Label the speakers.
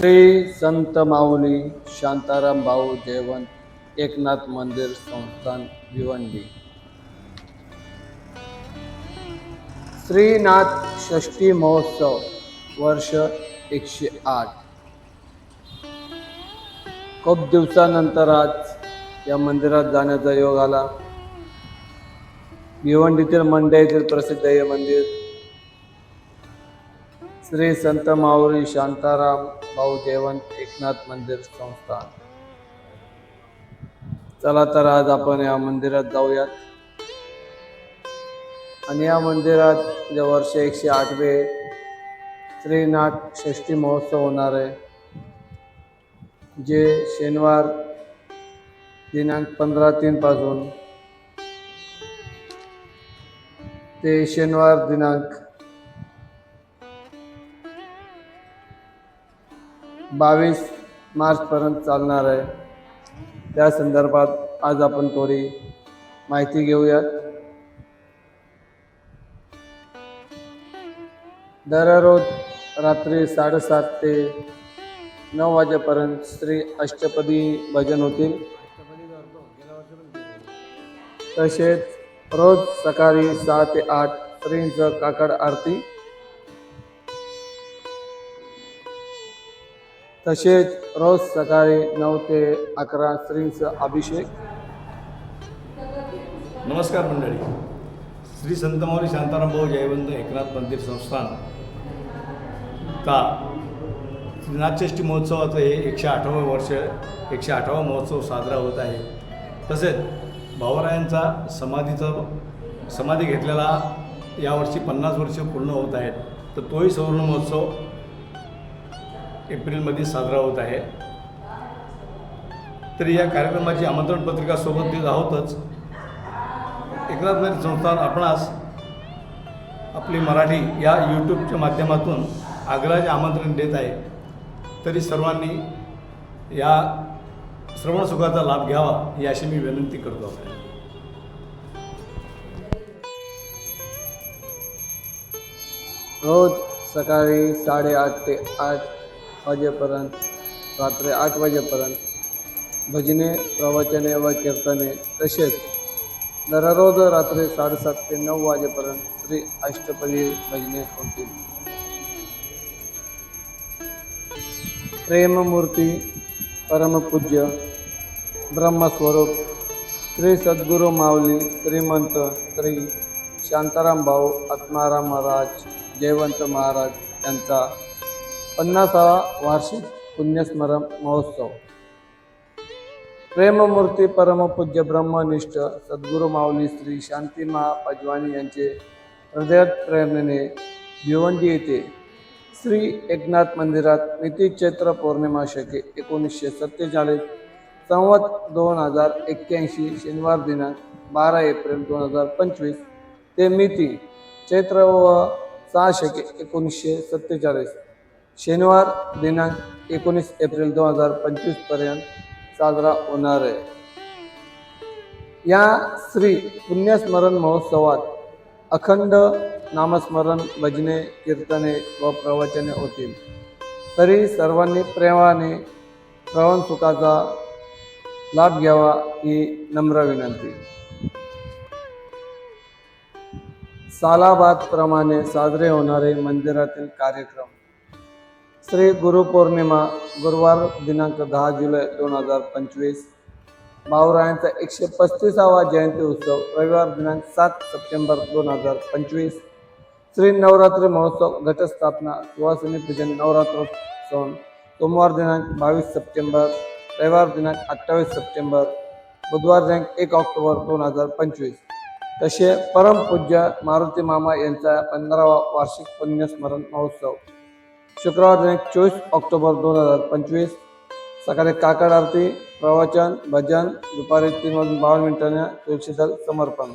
Speaker 1: श्री संत माऊली शांताराम भाऊ जयवंत एकनाथ मंदिर संस्थान भिवंडी. श्रीनाथ षष्ठी महोत्सव वर्ष एकशे आठ. खूप दिवसानंतर आज या मंदिरात जाण्याचा योग आला. भिवंडीतील मंडईतील येथील प्रसिद्ध हे मंदिर श्री संत माऊरी शांताराम भाऊ जयवंत एकनाथ मंदिर संस्थान. चला तर आज आपण या मंदिरात जाऊयात. आणि या मंदिरात जे वर्ष एकशे आठवे श्रीनाथ षष्ठी महोत्सव होणार आहे. जे शनिवार दिनांक पंधरा तीन पासून ते शनिवार दिनांक बावीस मार्चपर्यंत चालणार आहे. त्या संदर्भात आज आपण थोडी माहिती घेऊयात दररोज रात्री साडेसात ते नऊ वाजेपर्यंत श्री अष्टपदी भजन होतील. तसेच रोज सकाळी सहा ते आठ श्रींचं काकड आरती तसेच रोज सकाळी नऊ ते अकरा श्रींचं अभिषेक.
Speaker 2: नमस्कार मंडळी. श्री संत माऊली शांताराम भाऊ जयवंत एकनाथ मंदिर संस्थान. का? नाथषष्ठी महोत्सवाचं हे एकशे आठवं वर्ष एकशे आठवा महोत्सव साजरा होत आहे. तसेच भावरायांचा समाधीचा समाधी घेतलेला यावर्षी पन्नास वर्ष पूर्ण होत आहेत. तर तोही सुवर्ण महोत्सव एप्रिलमध्ये साजरा होत आहे. तर या कार्यक्रमाची आमंत्रण पत्रिका सोबत देत आहोतच. एकनाथ नाईक संस्थान आपणास आपली मराठी या यूट्यूबच्या माध्यमातून आग्रहाचे आमंत्रण देत आहे. तरी सर्वांनी या श्रवणसुखाचा लाभ घ्यावा ही अशी मी विनंती करतो आपल्याला.
Speaker 1: रोज सकाळी साडेआठ ते आठ वाजेपर्यंत रात्री आठ वाजेपर्यंत. भजने प्रवचने व कीर्तने तसेच दररोज रात्री साडेसात ते नऊ वाजेपर्यंत श्री अष्टपदी भजने होतील. प्रेममूर्ती परमपूज्य ब्रह्मस्वरूप श्री सद्गुरू माऊली श्रीमंत श्री शांताराम भाऊ आत्माराम महाराज जयवंत महाराज यांचा पन्नासावा वार्षिक पुण्यस्मरण महोत्सव. प्रेममूर्ती परमपूज्य ब्रह्मनिष्ठ सद्गुरू माऊली श्री शांती महापजवानी यांचे हृदयात प्रेरणेने भिवंडी येथे श्री एकनाथ मंदिरात मिती चैत्र पौर्णिमा शके एकोणीसशे सत्तेचाळीस संवत दोन हजार एक्क्याऐंशी शनिवार दिनांक बारा एप्रिल दोन हजार पंचवीस ते मिती चैत्र व सहा शके एकोणीसशे सत्तेचाळीस. शनिवार दिनांक एकोणीस एप्रिल दोन हजार पंचवीसपर्यंत साजरा होणार आहे. या श्री पुण्यस्मरण महोत्सवात अखंड नामस्मरण भजने कीर्तने व प्रवचने होतील. तरी सर्वांनी प्रेमाने श्रवण सुखाचा लाभ घ्यावा ही नम्र विनंती. सालाबादप्रमाणे साजरे होणारे मंदिरातील कार्यक्रम श्री गुरुपौर्णिमा गुरुवार दिनांक दहा जुलै दोन हजार पंचवीस. भाऊरायांचा एकशे पस्तीसावा जयंती उत्सव रविवार दिनांक सात सप्टेंबर दोन हजार पंचवीस. श्री नवरात्री महोत्सव घटस्थापना सुवासिनी पूजन नवरात्रोत्सव सोमवार दिनांक बावीस सप्टेंबर रविवार दिनांक अठ्ठावीस सप्टेंबर बुधवार दिनांक एक ऑक्टोबर दोन हजार पंचवीस. तसे परमपूज्य मारुती मामा यांचा पंधरावा वार्षिक पुण्यस्मरण महोत्सव. शुक्रवार दिनांक चोवीस ऑक्टोबर दोन हजार पंचवीस. सकाळी काकड आरती प्रवचन भजन दुपारी तीन वाजून बावन्न मिनिटांना तुळशीदल समर्पण.